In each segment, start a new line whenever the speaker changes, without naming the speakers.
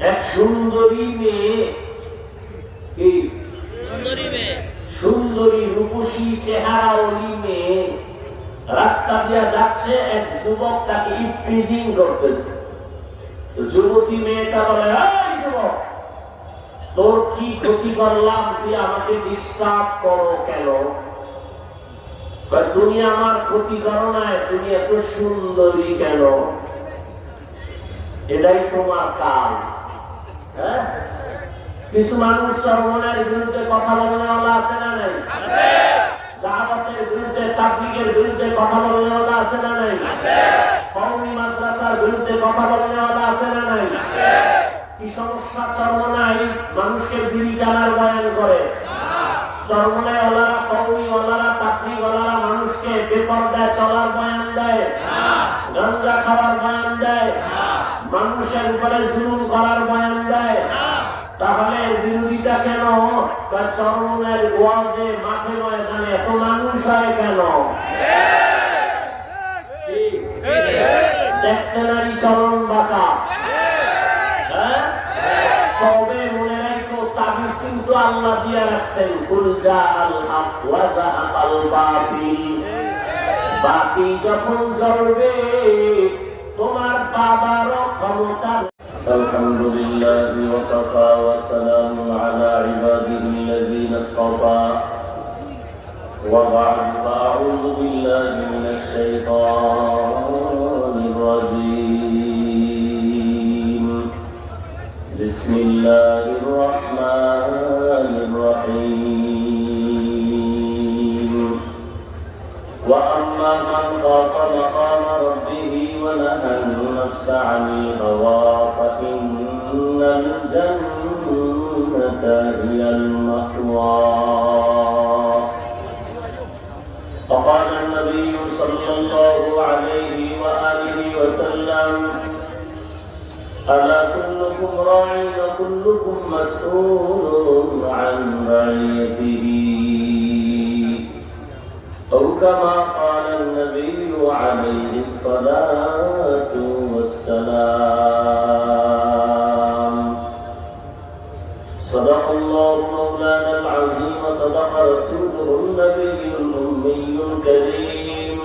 এক সুন্দরী মেয়ে। কি?
সুন্দরী
রূপসী চেহারা ওলি মেয়ে। রাস্তা দিয়া যাচ্ছে এক যুবক তাকে ইফটিজিং করতেছে। তো যুবতী মেয়েটা বলে যুবক তোর কি ক্ষতি করলাম? তুই আমাকে ডিস্টার্ব করো কেন? তুমি আমার ক্ষতি করো না তুমি এত সুন্দরী কেন? এটাই তোমার কাজ হ্যাঁ? কিছু মানুষ সর্বনের বিরুদ্ধে কথা বলনেওয়ালা আছে না নাই? দাওয়াতের বিরুদ্ধে তাবলিগের বিরুদ্ধে কথা বলনেওয়ালা আছে না নাই? কওমি মাদ্রাসার বিরুদ্ধে কথা বলনেওয়ালা আছে না নাই? কি সমস্যা? চরমনাই মানুষকে বিড়ি টানার বয়ান করে। চরমনায় ওলারা কৌমি ওলারা তাপরি ওলারা মানুষকে বেপর্দায় চলার বয়ান দেয়। গাঞ্জা খাওয়ার বয়ান দেয়। মানুষের উপরে জুলুম করার বয়ান দেয়। তাহলে বিরোধিতা কেন? বা চরমনের ওয়াজে, মাঠে ময়দানে এত মানুষ হয় কেন? দেখতে নারী চরণ বাঁকা। হ্যাঁ? তবে মনে রাখো, তাবিজ কিন্তু আল্লাহ দিয়ে রাখছেন। কুল জা আল হক ওয়া জাহাকাল বাতিল। বাতি যখন জ্বলবে তোমার বাবারও ক্ষমতা الحمد لله وكفى وسلام على عباده الذين اصطفى وبعد فأعوذ بالله من الشيطان الرجيم بسم الله الرحمن الرحيم وأما من خاف مقام ربه ونهى النفس عن الهوى فإن الجنة هي المأوى فقال النبي صلى الله عليه وآله وسلم ألا كلكم راع وكلكم مسؤول كما قال النبي عليه الصلاة والسلام. صدق الله مولانا العظيم صدق رسوله النبي الأمي الكريم.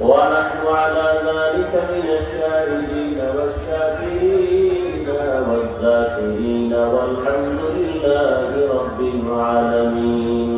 ونحن على ذلك من الشاهدين والشاكرين والذاكرين والحمد لله رب العالمين.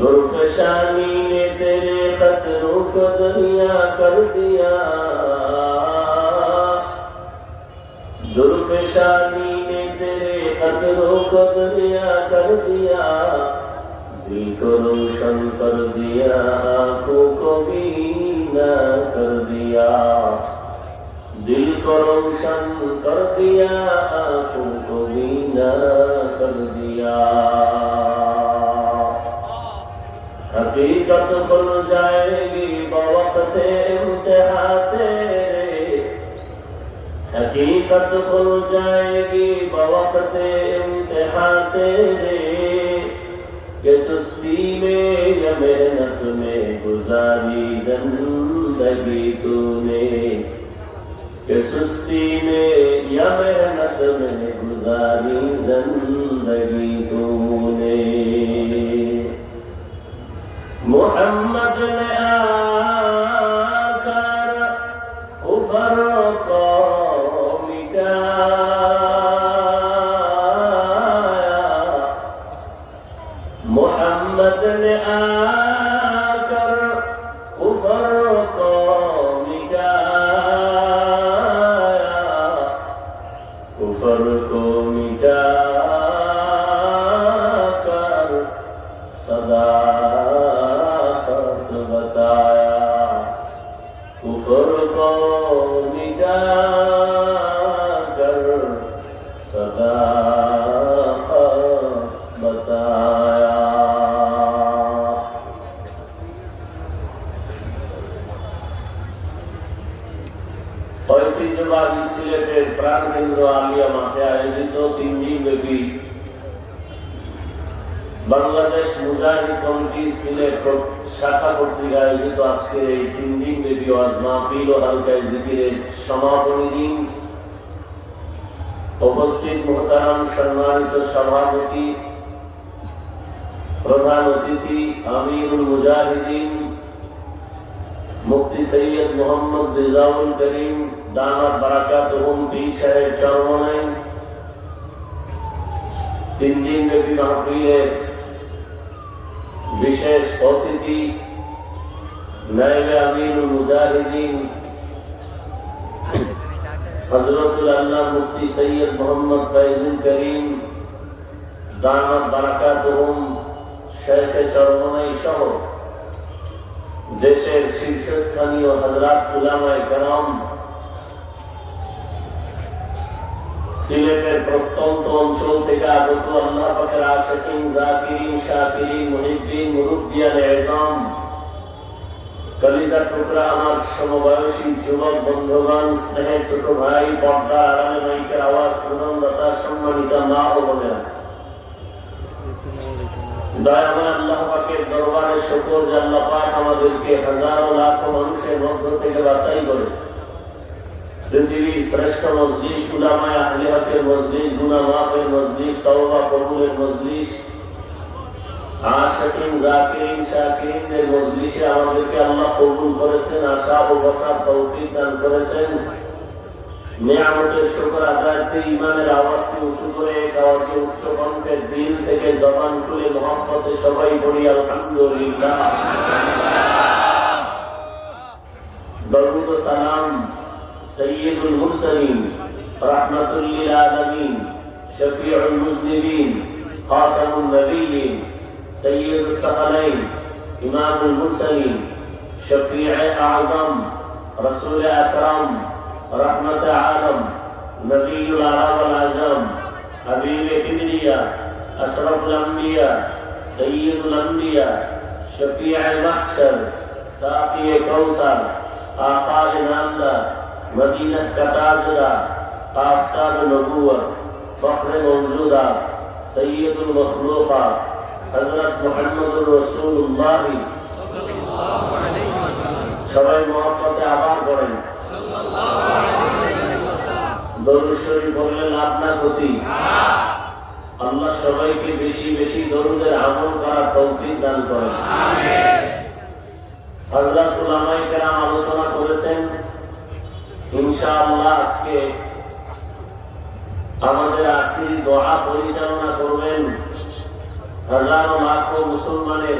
दुर्फशानी ने तेरे खतरों को दुनिया कर दिया दुर्फशानी ने तेरे खतरों को दुनिया कर दिया दिल को रोशन कर दिया आंखों को बीना कर दिया दिल को रोशन कर दिया आंखों को बीना कर दिया حقیقت کھل جائے گی، بوقت انتہا تیرے۔ حقیقت کھل جائے گی، بوقت انتہا تیرے۔ کہ سستی میں یا محنت میں گزاری زندگی تو نے کہ سستی میں یا محنت میں گزاری زندگی تو نے محمد لآل আয়োজিত আজকে এই তিন দিন ব্যাপী ওয়াজ মাহফিল ও হালকায় জিকিরের সমাপনী দিন। উপস্থিত মোহতারাম সম্মানিত সভাপতি, প্রধান অতিথি আমিরুল মুজাহিদিন, মুফতি সৈয়দ মোহাম্মদ রেজাউল করিম, দামাত বারাকাত পীর সাহেব চরমনাই তিন দিন ব্যাপী মাহফিলের বিশেষ অতিথি নাইবে আমিরুল মুজাহিদিন হজরতুল আল্লাহ মুফতি সৈয়দ মোহাম্মদ ফৈজুল করিম, দামাত বারাকাত শেখে চরমনাই সহ দেশের শীর্ষস্থানীয় হজরত উলামায় কারাম, সিলেটের প্রত্যন্ত অঞ্চল থেকে আগত আল্লাহ পাকের আশাকিন, জাকিরিন, শাকিরিন, মুহিদ্দিন মুরুব্বিয়ান এজাম কলিজা টুকরা আমার সমবয়সী যুবক বন্ধুগণ স্নেহের ছোট ভাই পর্দা আড়ালে মাইকের আওয়াজ সুনন্দতা সম্মানিত মা ও আমাদেরকে হাজারো লাখো মানুষের মধ্য থেকে বাছাই করে। পৃথিবীর শ্রেষ্ঠ মজলিস গুলামায় আহলে হকের মজলিস গুনা মাফের মজলিস কবুলের মজলিস আশাকিন জাকিরিন শাকিরিনদের মজলিসে আমাদেরকে আল্লাহ কবুল করেছেন, আশা ও বসার তৌফিক দান করেছেন। নিয়ামতের শুকর আদায়তে ইমানের আওয়াজকে উঁচু করে এক আওয়াজে উচ্চ কণ্ঠের দিল থেকে জবান খুলে মহব্বতে সবাই বলি, আলহামদুলিল্লাহ। দরুদ সালাম সৈয়দুল মুরসালিন, রাহমাতুল আলামিন, শফিউল মুজনিবিন, খাতামুন নবিয়িন سيد الثقلين إمام المرسلين شفيع أعظم رسول أكرم رحمة عالم نبي العرب العجم حبيب كبرياء أشرف الأنبياء سيد الأنبياء شفيع المحشر ساقي كوثر آقا نامدار مدينة كتاجرة آفتاب نبوة فخر موجودة سيد المخلوقات হজরত মোহাম্মদুর রসুল্লাহ সবাই আল্লাহ সবাইকে বেশি বেশি দরুদের আমল করার তৌফিক দান করেন। হজরত আলোচনা করেছেন, ইনশাআল্লাহ আজকে আমাদের আখির দোয়া পরিচালনা করবেন হাজারো লাখো মুসলমানের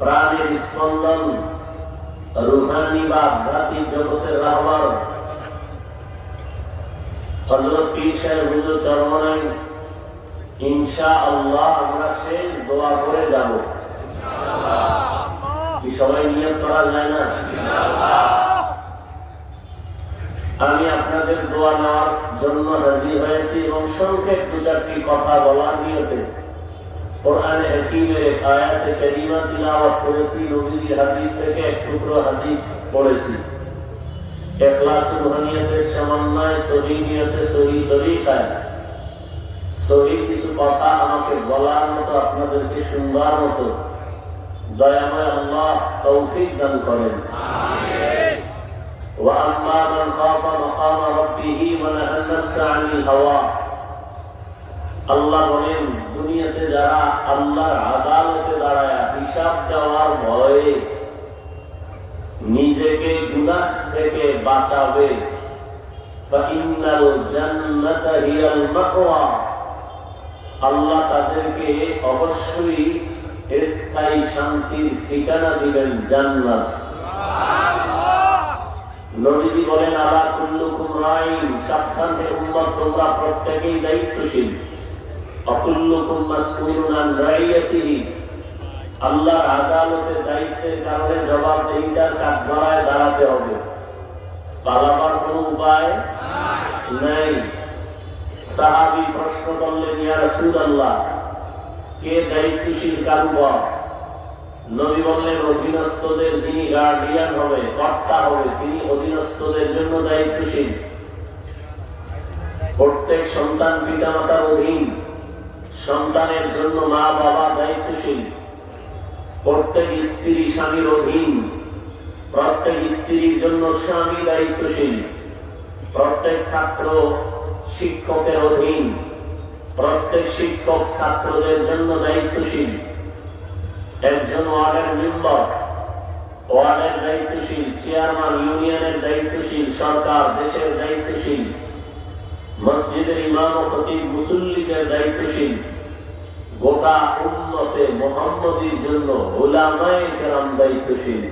প্রাণের স্পন্দন, রুহানি বা আধ্যাত্মিক জগতের রাহবার হজরত পীর সাহেব হুজুর চরমনাই ইনশা আল্লাহ আমরা শেষ দোয়া করে যাব। কি সবাই করা যায় না? আমি আপনাদের দোয়া নেওয়ার জন্য হাজির হয়েছি এবং সংক্ষেপ দু চারটি কথা বলার নিয়তে। কোরআনে হাকিমের আয়াতে কারিমা তিলাওয়াত করেছি নবীজি হাদিস থেকে এক টুকরো হাদিস পড়েছি এখলাস রুহানিয়তের সমন্বয় সহি নিয়তে সহি তরিকায় সহি কিছু কথা আমাকে বলার মতো আপনাদেরকে শুনবার মতো দয়াময় আল্লাহ তৌফিক দান করেন وأما من خاف مقام ربه ونهى النفس عن الهوى আল্লাহ বলেন, দুনিয়াতে যারা আল্লাহর আদালতে দাঁড়ায়, হিসাব দেওয়ার ভয়ে নিজেকে গুনাহ থেকে বাঁচাবে। আল্লাহ তাদেরকে অবশ্যই স্থায়ী শান্তির ঠিকানা দিবেন জান্নাত। বলেন, আলা সাবধান উম্মত, তোমরা প্রত্যেকেই দায়িত্বশীল। অকুল্লুকুম মাসকুরুন আন রাইয়াতিহি আল্লাহর আদালতের দায়িত্বের কারণে জবাবদেহিতার কাঠগড়ায় দাঁড়াতে হবে। পালাবার কোন উপায় নাই। সাহাবি প্রশ্ন করলেন রাসূলুল্লাহ, কে দায়িত্বশীল কারুবা নবী বললেন, অধীনস্থদের যিনি গার্ডিয়ান হবে, কর্তা হবে, তিনি অধীনস্থদের জন্য দায়িত্বশীল। প্রত্যেক সন্তান পিতামাতার অধীন। সন্তানের জন্য মা বাবা দায়িত্বশীল। প্রত্যেক স্ত্রী স্বামীর অধীন। প্রত্যেক স্ত্রীর জন্য স্বামী দায়িত্বশীল। প্রত্যেক ছাত্র শিক্ষকের অধীন। প্রত্যেক শিক্ষক ছাত্রদের জন্য দায়িত্বশীল। একজন ওয়ার্ডের মেম্বার, ওয়ার্ডের দায়িত্বশীল, চেয়ারম্যান ইউনিয়নের দায়িত্বশীল, সরকার দেশের দায়িত্বশীল। মসজিদের ইমাম ও খতিব মুসল্লিদের দায়িত্বশীল। গোটা উন্নতে মোহাম্মদীর জন্য ওলামায়ে দায়িত্বশীল।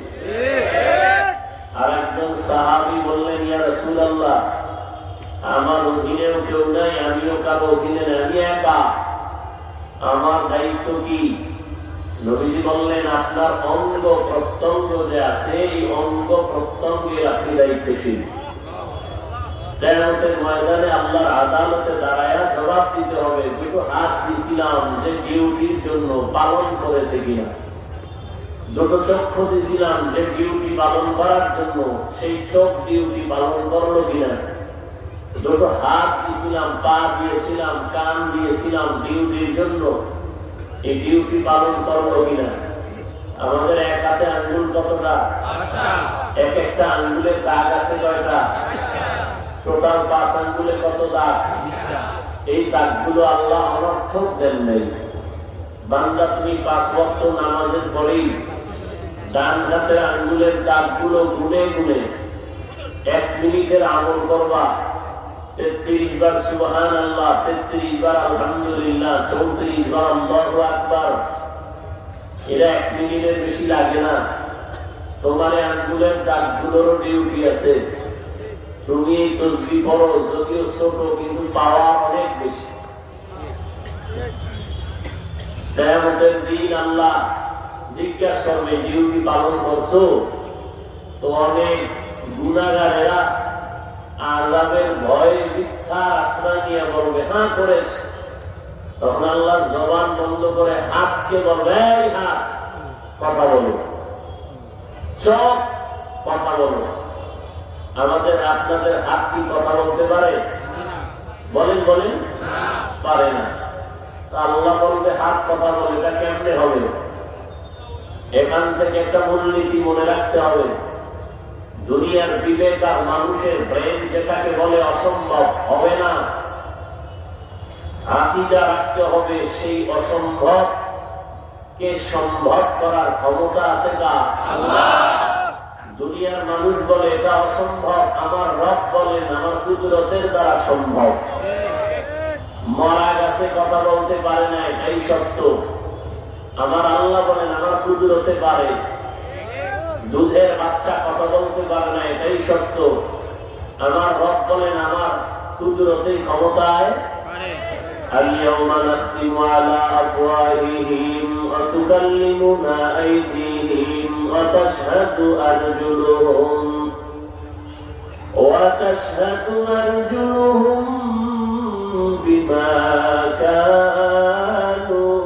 আর একজন সাহাবি বললেন, ইয়া রাসূলুল্লাহ, আমার অধীনেও কেউ নাই, আমিও কারও অধীনে আমি একা। আমার দায়িত্ব কি? নবীজি বললেন, আপনার অঙ্গ প্রত্যঙ্গ যে আছে, এই অঙ্গ প্রত্যঙ্গের আপনি দায়িত্বশীল। কেয়ামতের ময়দানে আল্লাহর আদালতে দাঁড়ায় জবাব দিতে হবে দুটো হাত দিছিলাম যে ডিউটির জন্য পালন করেছে কিনা। দুটো চক্ষু দিছিলাম যে ডিউটি পালন করার জন্য সেই চোখ ডিউটি পালন করল কিনা। দুটো হাত দিছিলাম পা দিয়েছিলাম কান দিয়েছিলাম ডিউটির জন্য এই ডিউটি পালন করল কিনা। আমাদের এক হাতে আঙ্গুল কতটা? এক একটা আঙ্গুলের দাগ আছে কয়টা? টোটাল পাঁচ আঙ্গুলে কত দাগ? এই দাগগুলো আল্লাহ অনর্থক দেন নেই। বান্দা, তুমি পাঁচ বক্ত নামাজের পরেই ডান হাতের আঙ্গুলের দাগগুলো গুনে গুনে এক মিনিটের আমল করবা। তেত্রিশ বার সুবহান আল্লাহ তেত্রিশ বার আলহামদুলিল্লাহ, চৌত্রিশ বার আল্লাহু আকবার। এরা এক মিনিটের বেশি লাগে না। তোমার আঙ্গুলের দাগগুলোরও ডিউটি আছে। তুমি তসবি পড়ো যদিও ছোট, কিন্তু পাওয়া অনেক বেশি। দিন আল্লাহ জিজ্ঞাসা করবে, ডিউটি পালন করছ? তো অনেক গুণাগারেরা আজাবের ভয়ে মিথ্যা আশ্রয় নিয়ে বলবে হ্যাঁ করেছে। তখন আল্লাহ জবান বন্ধ করে হাতকে বলবে হাত, কথা বলো। চোখ, কথা বলো। আমাদের আপনাদের হাত কি কথা বলতে পারে? বলেন বলেন। পারে না। আল্লাহ বলবে, হাত কথা বলে, এটা কেমনে হবে? এখান থেকে একটা মূলনীতি মনে রাখতে হবে। দুনিয়ার বিবেক আর মানুষের ব্রেন যেটাকে বলে অসম্ভব, হবে না। আকিদা রাখতে হবে সেই অসম্ভব। কে সম্ভব করার ক্ষমতা আছে কা দুনিয়ার মানুষ বলে এটা অসম্ভব আমার রব বলেন আমার কুদরতের দ্বারা সম্ভব মরা গাছে কথা বলতে পারে না এটাই সত্য আমার আল্লাহ বলেন আমার কুদরতে পারে দুধের বাচ্চা কথা বলতে পারে না এটাই সত্য আমার রব বলেন আমার কুদরতে ক্ষমতায় اليوم نختم على أفواههم وتكلمنا أيديهم وتشهد أرجلهم وتشهد أرجلهم بما كانوا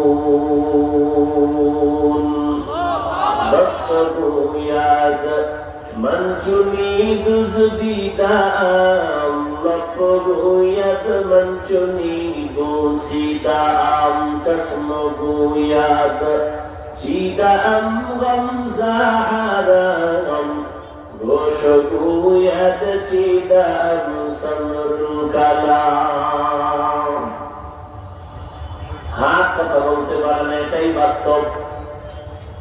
يكسبون بصروا ياد من جنيد زديدام لقروا يد من جنيد سيدام چشمگو ياد چیدام غمزا حرام گوشگو يد چیدام سمر কালাম হাত কথা বলতে পারে না এটাই বাস্তব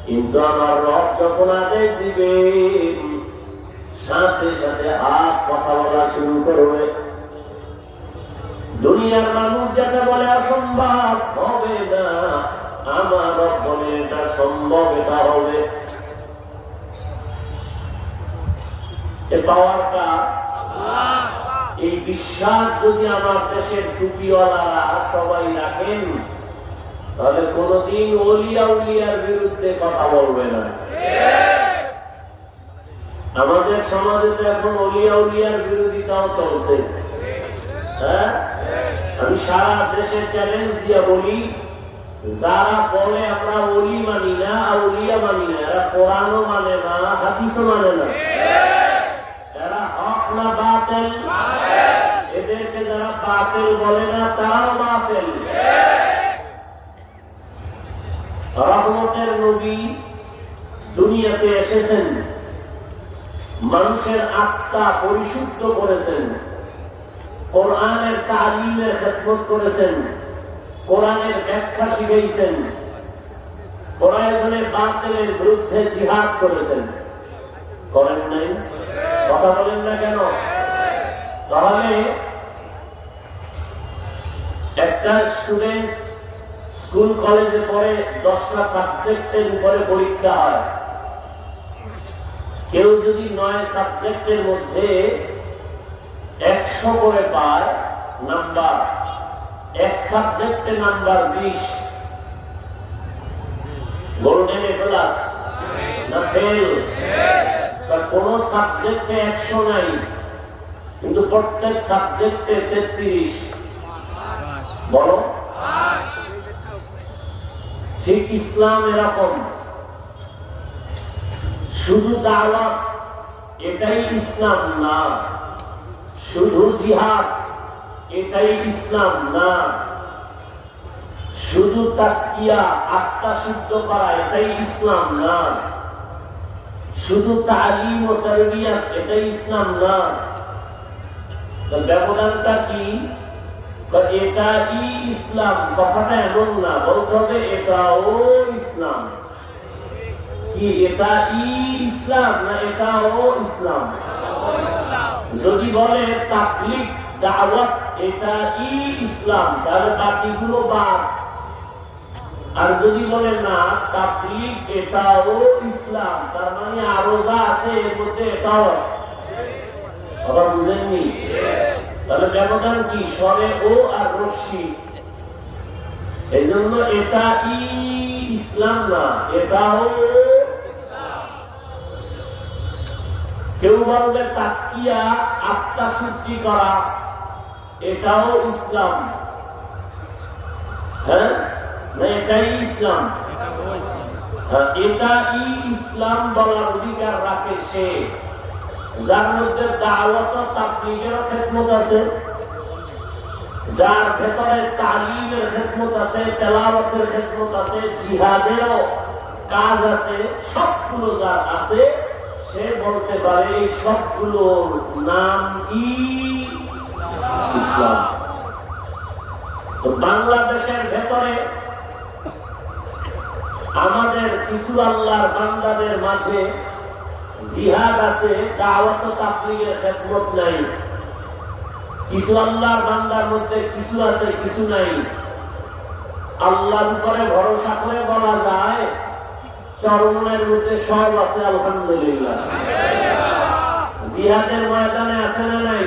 কিন্তু আমার রব যখন আদেশ দিবে সাথে সাথে হাত কথা বলা শুরু করবে দুনিয়ার মানুষ যাকে বলে অসম্ভব হবে না আমার রব বলে এটা সম্ভব এটা হবে। এ পাওয়ারটা, এই বিশ্বাস যদি আমার দেশের টুপিওয়ালারা সবাই রাখেন, তাহলে কোনদিন অলিয়া উলিয়ার বিরুদ্ধে কথা বলবে না। আমাদের সমাজে তো এখন অলিয়া উলিয়ার বিরোধিতাও চলছে। হ্যাঁ? আমি সারা দেশে চ্যালেঞ্জ দিয়ে বলি যারা বলে আমরা অলি মানি না আউলিয়া মানি না, এরা কোরআনও মানে না, হাদিসও মানে না। এরা হক না বাতেল, এদেরকে যারা বাতেল বলে না, তারাও বাতেল। রহমতের নবী দুনিয়াতে এসেছেন, মানুষের আত্মা পরিশুদ্ধ করেছেন, কোরআনের তালিমের খেদমত করেছেন। কোরআনের ব্যাখ্যা শিখাইছেন প্রয়োজনে বাতিলের বিরুদ্ধে জিহাদ করেছেন। করেন নাই? কথা বলেন না কেন? তাহলে একটা স্টুডেন্ট স্কুল কলেজে পড়ে দশটা সাবজেক্টের উপরে পরীক্ষা হয়। কেউ যদি নয় সাবজেক্টের মধ্যে একশো করে পায় নাম্বার এক সাবজেক্টে নাম্বার বিশ। গোল্ডেন এ প্লাস না ফেল কোন সাবজেক্টে একশো নাই। কিন্তু প্রত্যেক সাবজেক্টে তেত্রিশ। বলো। ঠিক ইসলাম এরকম। শুধু দাওয়াত, এটাই ইসলাম না। শুধু জিহাদ। এটাই ইসলাম, না। শুধু তাস্কিয়া আত্মা শুদ্ধ করা, এটাই ইসলাম, না। শুধু তালিম ও তরবিয়াত, এটাই ইসলাম, না। ব্যবধানটা কি? এটাই ইসলাম, কথাটা এমন না, বলতে হবে এটাও ইসলাম। কি এটা ই ইসলাম না এটাও ইসলাম? যদি বলে তাবলিক দাওয়াত এটা ই ইসলাম তাহলে বাকিগুলো বাদ আর যদি বলে না তাবলিক এটাও ইসলাম, তার মানে আরও যা আছে এর মধ্যে এটাও আছে। সবাই বুঝেননি? তাহলে ব্যবধান কি? স্বরে ও আর রশ্মি। এই জন্য এটা ই ইসলাম না, এটাও কেউ বলবে তাস্কিয়া আত্মা শুদ্ধি করা। এটাও ইসলাম। হ্যাঁ? এটাই ইসলাম। হ্যাঁ, এটা ইসলাম বলার অধিকার রাখে সে। যার মধ্যে দাওয়াত তাবলিগের খেদমত আছে। যার ভেতরে তালিমের খেদমত আছে তেলাওয়াতের খেদমত আছে জিহাদেরও কাজ আছে সবগুলো যার আছে সে বলতে পারে এই সবগুলোর নাম ই ইসলাম। তো বাংলাদেশের ভেতরে আমাদের কিছু আল্লাহর বান্দাদের মাঝে জিহাদ আছে, দাওয়াত খেদমত নাই। কিছু আল্লাহর বান্দার মধ্যে কিছু আছে, কিছু নাই। আল্লাহর উপরে ভরসা করে বলা যায় চরমের মধ্যে সব আছে, আলহামদুলিল্লাহ। জিহাদের ময়দানে আছে না নাই?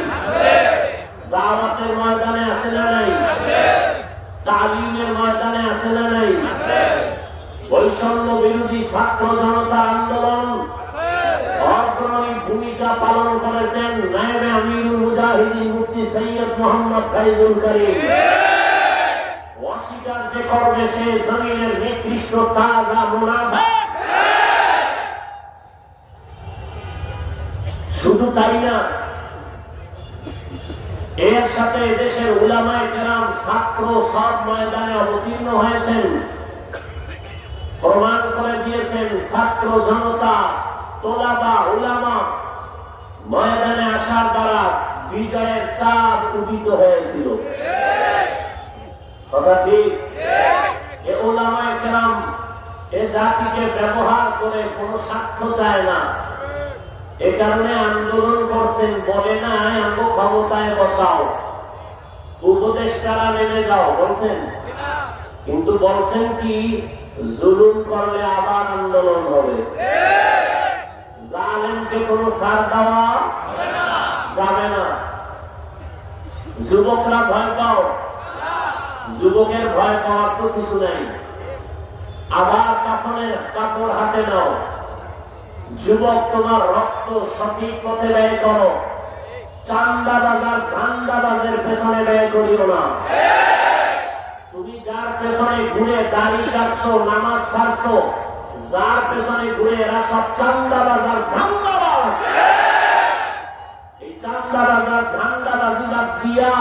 দাওয়াতের ময়দানে আছে না নাই? তালিমের ময়দানে আছে না নাই? বৈষম্য বিরোধী ছাত্র জনতা আন্দোলন অগ্রণী ভূমিকা পালন করেছেন নায়েবে আমিরুল সৈয়দ মোহাম্মদ ফাইজুল করিম। অস্বীকার যে করবে সে জমিনের নিকৃষ্ট তাজা মুনাফা। শুধু তাই না এর সাথে দেশের উলামায় কেরাম ছাত্র সব ময়দানে অবতীর্ণ হয়েছেন। প্রমাণ করে দিয়েছেন ছাত্র জনতা, তোলাবা, উলামা। ময়দানে আসার দ্বারা বিজয়ের চাঁদ উদিত হয়েছিল। কথা ঠিক? এ ওলামায় কেরাম এ জাতিকে ব্যবহার করে কোনো সাক্ষ্য চায় না। এ কারণে আন্দোলন করছেন, বলে না আমগো ক্ষমতায় বসাও। উপদেষ্টারা নেমে যাও। বলছেন। কিন্তু বলছেন কি, জুলুম করলে আবার আন্দোলন হবে। জালেমকে কোন সার দেওয়া যাবে না। যুবকরা ভয় পাও। যুবকের ভয় পাওয়ার তো কিছু নাই। আবার কাপড়ের কাপড় হাতে নাও। যুবক, তোমার রক্ত সঠিক পথে ব্যয় করো। চান্দা বাজার ধান্দা বাজের পেছনে ব্যয় করিও না। তুমি যার পেছনে ঘুরে দাড়ি কাটছো, নামাজ ছাড়ছো, যার পেছনে ঘুরে এরা সব চান্দা বাজার ধান্দা বাজ এই চান্দা বাজার ধান্দা বাজি বাদ দিয়া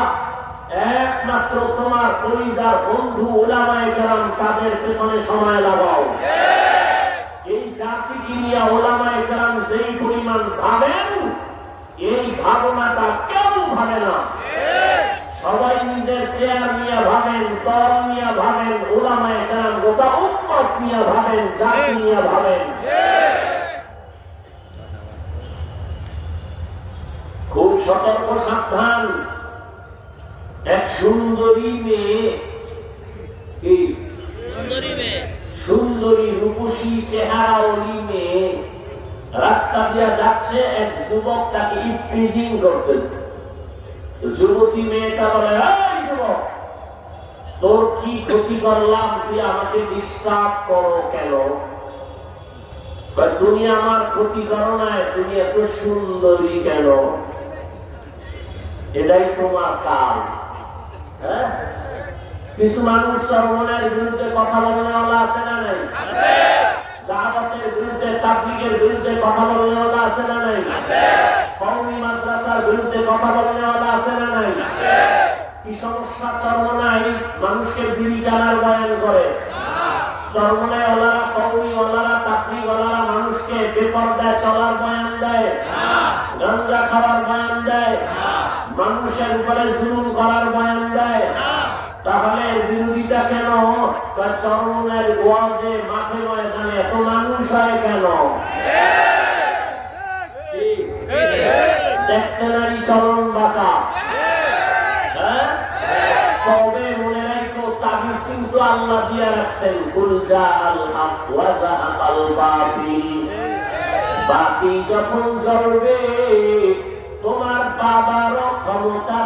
একমাত্র তোমার পরিজার বন্ধু ওলামায় গেলাম তাদের পেছনে সময় লাগাও। জাতিকে নিয়ে ওলামায় গেলাম যেই পরিমাণ ভাবেন, এই ভাবনাটা কেউ ভাবে না। সবাই নিজের চেয়ার নিয়ে ভাবেন, দল নিয়ে ভাবেন, ওলামায় গেলাম গোটা উন্মত নিয়ে ভাবেন, জাতি নিয়ে ভাবেন। খুব সতর্ক, সাবধান। এক সুন্দরী মেয়ে
সুন্দরী
রূপসী চেহারা ওলি মেয়ে। রাস্তা দিয়া যাচ্ছে এক যুবক, তাকে ইফটিজিং করতেছে। যুবতী মেয়েটা বলে যুবক, তোর কি ক্ষতি করলাম? তুই আমাকে ডিস্টার্ব করো কেন? তুমি আমার ক্ষতি করো না তুমি এত সুন্দরী কেন? এটাই তোমার কাজ। হ্যাঁ? কিছু মানুষ সর্বনের বিরুদ্ধে কথা বলনেওয়ালা আছে না নাই? দাওয়াতের বিরুদ্ধে তাবলিগের বিরুদ্ধে কথা বলনেওয়ালা আছে না নাই? কওমি মাদ্রাসার বিরুদ্ধে কথা বলনেওয়ালা আছে না নাই? কি সমস্যা চর্মনাই? মানুষকে বিড়ি টানার বয়ান করে। চর্মনায় ওলারা কৌমি ওলারা তাবলিগ ওলারা মানুষকে বেপর্দায় চলার বয়ান দেয়। গাঞ্জা খাওয়ার বয়ান দেয়। মানুষের উপরে জুলুম করার বয়ান দেয়। তাহলে বিরোধিতা কেন? চরমের ওয়াজে মাঠে ময়দানে এত মানুষ হয় কেন? দেখতে নারী চরণ বাঁকা? তবে মনে রাখো তাবিজ কিন্তু আল্লাহ দিয়ে রাখছেন। কুল জা আল হক ওয়া জাহাকাল বাতিল। বাতি যখন জ্বলবে তোমার বাবারও ক্ষমতা